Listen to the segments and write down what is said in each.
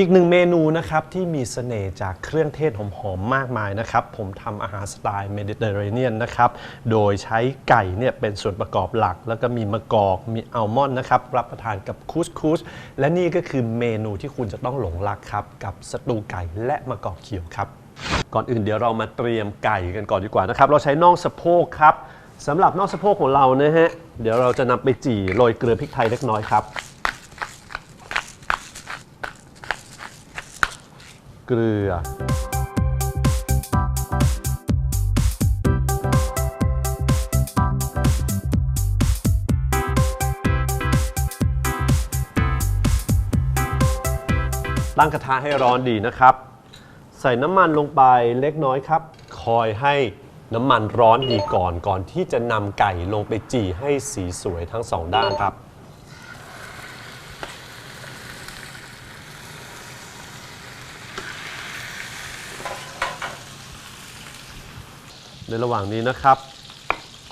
อีกหนึ่งเมนูนะครับที่มีเสน่ห์จากเครื่องเทศหอมๆมากมายนะครับ ผมทำอาหารสไตล์เมดิเตอร์เรเนียนนะครับ โดยใช้ไก่เนี่ยเป็นส่วนประกอบหลัก แล้วก็มีมะกอก มีอัลมอนด์นะครับ รับประทานกับคูสคูสและนี่ก็คือเมนูที่คุณจะต้องหลงรักครับ กับสตูไก่และมะกอกเขียวครับ ก่อนอื่นเดี๋ยวเรามาเตรียมไก่กันก่อนดีกว่านะครับ เราใช้น่องสะโพกครับสำหรับน่องสะโพกของเรานะฮะเดี๋ยวเราจะนำไปจี่โรยเกลือพริกไทยเล็กน้อยครับ เกลือ ตั้งกระทะให้ร้อนดีนะครับ ใส่น้ำมันลงไปเล็กน้อยครับ คอยให้น้ำมันร้อนดีก่อนก่อนที่จะนำไก่ลงไปจี่ให้สีสวยทั้งสองด้านครับ ในระหว่างนี้นะครับ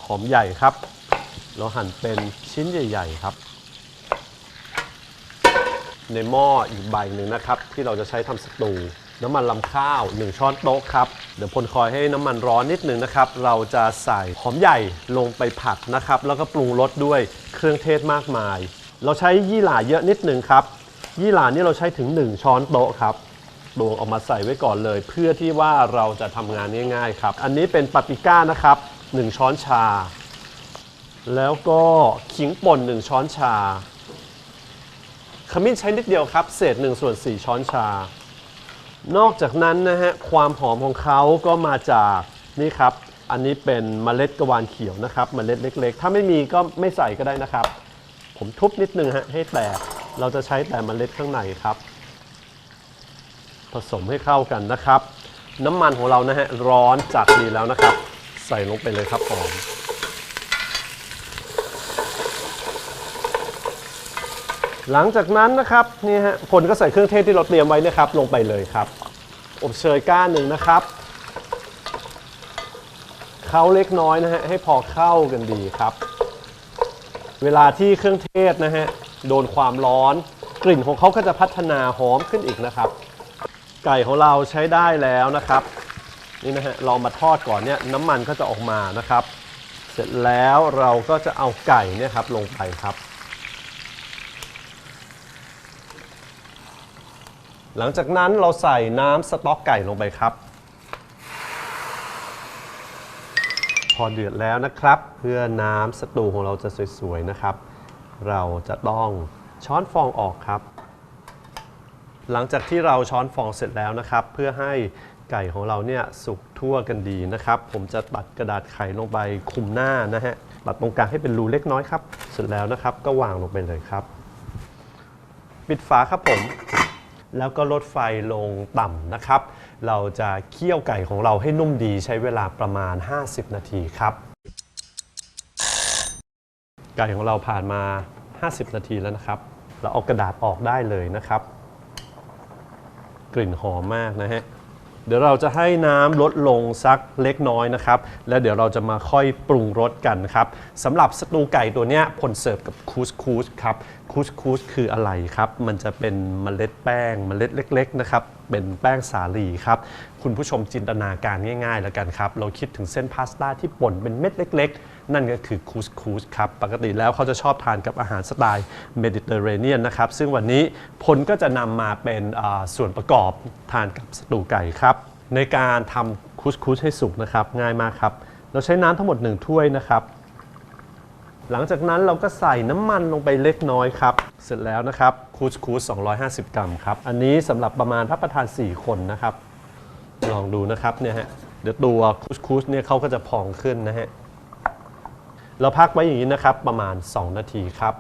หอมใหญ่ครับ เราหั่นเป็นชิ้นใหญ่ ๆ ครับ ในหม้ออีกใบหนึ่งนะครับ ที่เราจะใช้ทำสตูน้ำมันลำข้าว 1 ช้อนโต๊ะครับ เดี๋ยวพลคอยให้น้ำมันร้อนนิดนึงนะครับ เราจะใส่หอมใหญ่ลงไปผัดนะครับ แล้วก็ปรุงรสด้วยเครื่องเทศมากมาย เราใช้ยี่หร่าเยอะนิดนึงครับ ยี่หร่านี่เราใช้ถึง 1 ช้อนโต๊ะครับ ดวงออกมาใส่ไว้ก่อนเลย เพื่อที่ว่าเราจะทำงานง่ายๆครับ อันนี้เป็นปาปริก้านะครับ1ช้อนชา แล้วก็ขิงป่น1ช้อนชา ขมิ้นใช้นิดเดียวครับ เศษ1ส่วน4ช้อนชา นอกจากนั้นนะฮะความหอมของเขาก็มาจากนี่ครับ อันนี้เป็นเมล็ดกระวานเขียวนะครับเมล็ดเล็ก ๆ ถ้าไม่มีก็ไม่ใส่ก็ได้นะครับ ผมทุบนิดนึงฮะให้แตกเราจะใช้แต่เมล็ดข้างในครับ สมให้เข้ากันนะครับ น้ำมันของเรานะฮะร้อนจัดดีแล้วนะครับ ใส่ลงไปเลยครับหอมหลังจากนั้นนะครับนี่ฮะผลก็ใส่เครื่องเทศที่เราเตรียมไว้นะครับ ลงไปเลยครับ อบเชยก้านหนึ่งนะครับเข้าเล็กน้อยนะฮะให้พอเข้ากันดีครับ เวลาที่เครื่องเทศนะฮะโดนความร้อน กลิ่นของเขาก็จะพัฒนาหอมขึ้นอีกนะครับ ไก่ของเราใช้ได้แล้วนะครับ นี่นะฮะเรามาทอดก่อนเนี่ยน้ำมันก็จะออกมานะครับ เสร็จแล้วเราก็จะเอาไก่เนี่ยครับลงไปครับ หลังจากนั้นเราใส่น้ำสต๊อกไก่ลงไปครับ พอเดือดแล้วนะครับ เพื่อน้ำสตูของเราจะสวยๆนะครับ เราจะต้องช้อนฟองออกครับ หลังจากที่เราช้อนฟองเสร็จแล้วนะครับ เพื่อให้ไก่ของเราเนี่ยสุกทั่วกันดีนะครับ ผมจะตัดกระดาษไขลงไปคุมหน้านะฮะตัดตรงกลางให้เป็นรูเล็กน้อยครับ เสร็จแล้วนะครับก็วางลงไปเลยครับ ปิดฝาครับผม แล้วก็ลดไฟลงต่ำนะครับ เราจะเคี่ยวไก่ของเราให้นุ่มดีใช้เวลาประมาณ 50 นาทีครับ ไก่ของเราผ่านมา 50 นาทีแล้วนะครับ เราเอากระดาษออกได้เลยนะครับ กลิ่นหอมมากนะฮะ เดี๋ยวเราจะให้น้ำลดลงสักเล็กน้อยนะครับ แล้วเดี๋ยวเราจะมาค่อยปรุงรสกันครับสำหรับสตูไก่ตัวเนี้ยผลเสิร์ฟกับคูสคูสครับ คูสคูสคืออะไรครับ มันจะเป็นเมล็ดแป้งเมล็ดเล็ก ๆ นะครับ เป็นแป้งสาลีครับ คุณผู้ชมจินตนาการง่ายๆ แล้วกันครับ เราคิดถึงเส้นพาสต้าที่ป่นเป็นเม็ดเล็ก ๆ นั่นก็คือคูสคูสครับ ปกติแล้วเขาจะชอบทานกับอาหารสไตล์เมดิเตอร์เรเนียนนะครับ ซึ่งวันนี้พลก็จะนำมาเป็นส่วนประกอบทานกับสตูไก่ครับ ในการทำคูสคูสให้สุกนะครับง่ายมากครับ เราใช้น้ำทั้งหมด 1 ถ้วยนะครับ หลังจากนั้นเราก็ใส่น้ำมันลงไปเล็กน้อยครับ เสร็จแล้วนะครับคูสคูส250 กรัมครับ อันนี้สำหรับประมาณรับประทาน 4 คนนะครับ ลองดูนะครับเนี่ยฮะ เดี๋ยวตัวคูสคูสเนี่ยเขาก็จะพองขึ้นนะฮะ เราพักไว้อย่างนี้นะครับประมาณ 2 นาทีครับ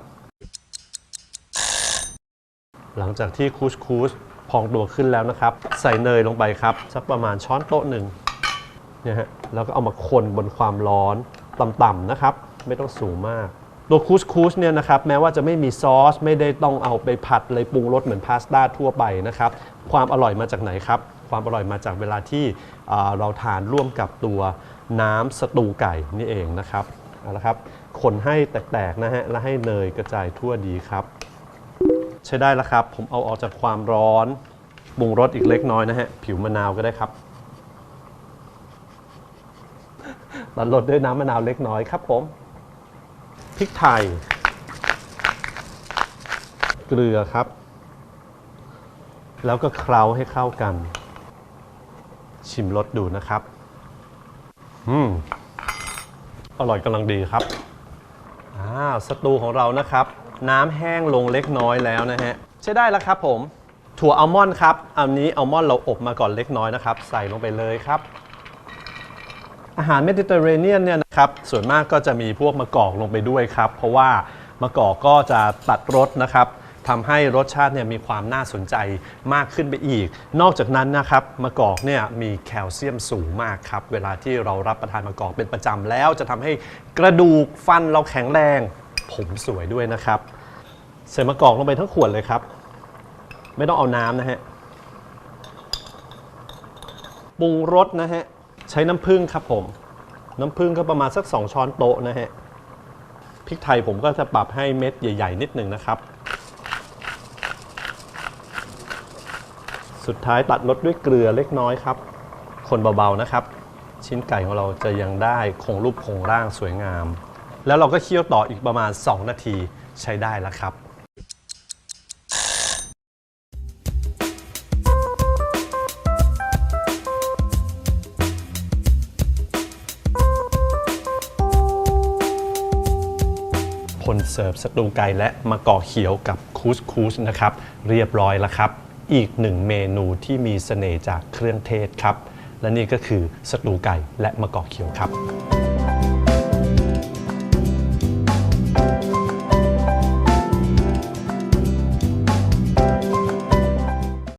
หลังจากที่คูสคูสพองตัวขึ้นแล้วนะครับ ใส่เนยลงไปครับสักประมาณช้อนโต๊ะหนึ่งเนี่ยฮะ แล้วก็เอามาคนบนความร้อนต่ำๆนะครับ ไม่ต้องสูงมาก ตัวคูสคูสเนี่ยนะครับแม้ว่าจะไม่มีซอส ไม่ได้ต้องเอาไปผัดเลยปรุงรสเหมือนพาสต้าทั่วไปนะครับ ความอร่อยมาจากไหนครับ ความอร่อยมาจากเวลาที่เราทานร่วมกับตัวน้ำสตูไก่นี่เองนะครับเอาละครับคนให้แตกๆนะฮะแล้วให้เนยกระจายทั่วดีครับ ใช้ได้แล้วครับ ผมเอาออกจากความร้อนปรุงรสอีกเล็กน้อยนะฮะผิวมะนาวก็ได้ครับตัดรสด้วยน้ำมะนาวเล็กน้อยครับผม พริกไทย เกลือครับ แล้วก็เคล้าให้เข้ากัน ชิมรสดูนะครับ อืม อร่อยกำลังดีครับ อ่า สตูของเรานะครับ น้ำแห้งลงเล็กน้อยแล้วนะฮะ ใช้ได้แล้วครับผม ถั่วอัลมอนด์ครับ อันนี้อัลมอนด์เราอบมาก่อนเล็กน้อยนะครับ ใส่ลงไปเลยครับ อาหารเมดิเตอร์เรเนียนเนี่ยนะครับส่วนมากก็จะมีพวกมะกอกลงไปด้วยครับ เพราะว่ามะกอกก็จะตัดรสนะครับทำให้รสชาติเนี่ยมีความน่าสนใจมากขึ้นไปอีก นอกจากนั้นนะครับมะกอกเนี่ยมีแคลเซียมสูงมากครับ เวลาที่เรารับประทานมะกอกเป็นประจำแล้วจะทำให้กระดูกฟันเราแข็งแรง ผมสวยด้วยนะครับใส่มะกอกลงไปทั้งขวดเลยครับ ไม่ต้องเอาน้ำนะฮะปรุงรสนะฮะ ใช้น้ำผึ้งครับผม น้ำผึ้งก็ประมาณสัก 2 ช้อนโต๊ะนะฮะพริกไทยผมก็จะปรับให้เม็ดใหญ่ ๆ นิดหนึ่งนะครับ สุดท้ายตัดรสด้วยเกลือเล็กน้อยครับ คนเบาๆนะครับ ชิ้นไก่ของเราจะยังได้คงรูปคงร่างสวยงาม แล้วเราก็เคี่ยวต่ออีกประมาณ 2 นาทีใช้ได้แล้วครับ ผลเสิร์ฟสตูไก่และมะกอกเขียวกับคูสคูสนะครับ เรียบร้อยแล้วครับ อีกหนึ่งเมนูที่มีเสน่ห์จากเครื่องเทศครับ และนี่ก็คือสตูไก่และมะกอกเขียวครับ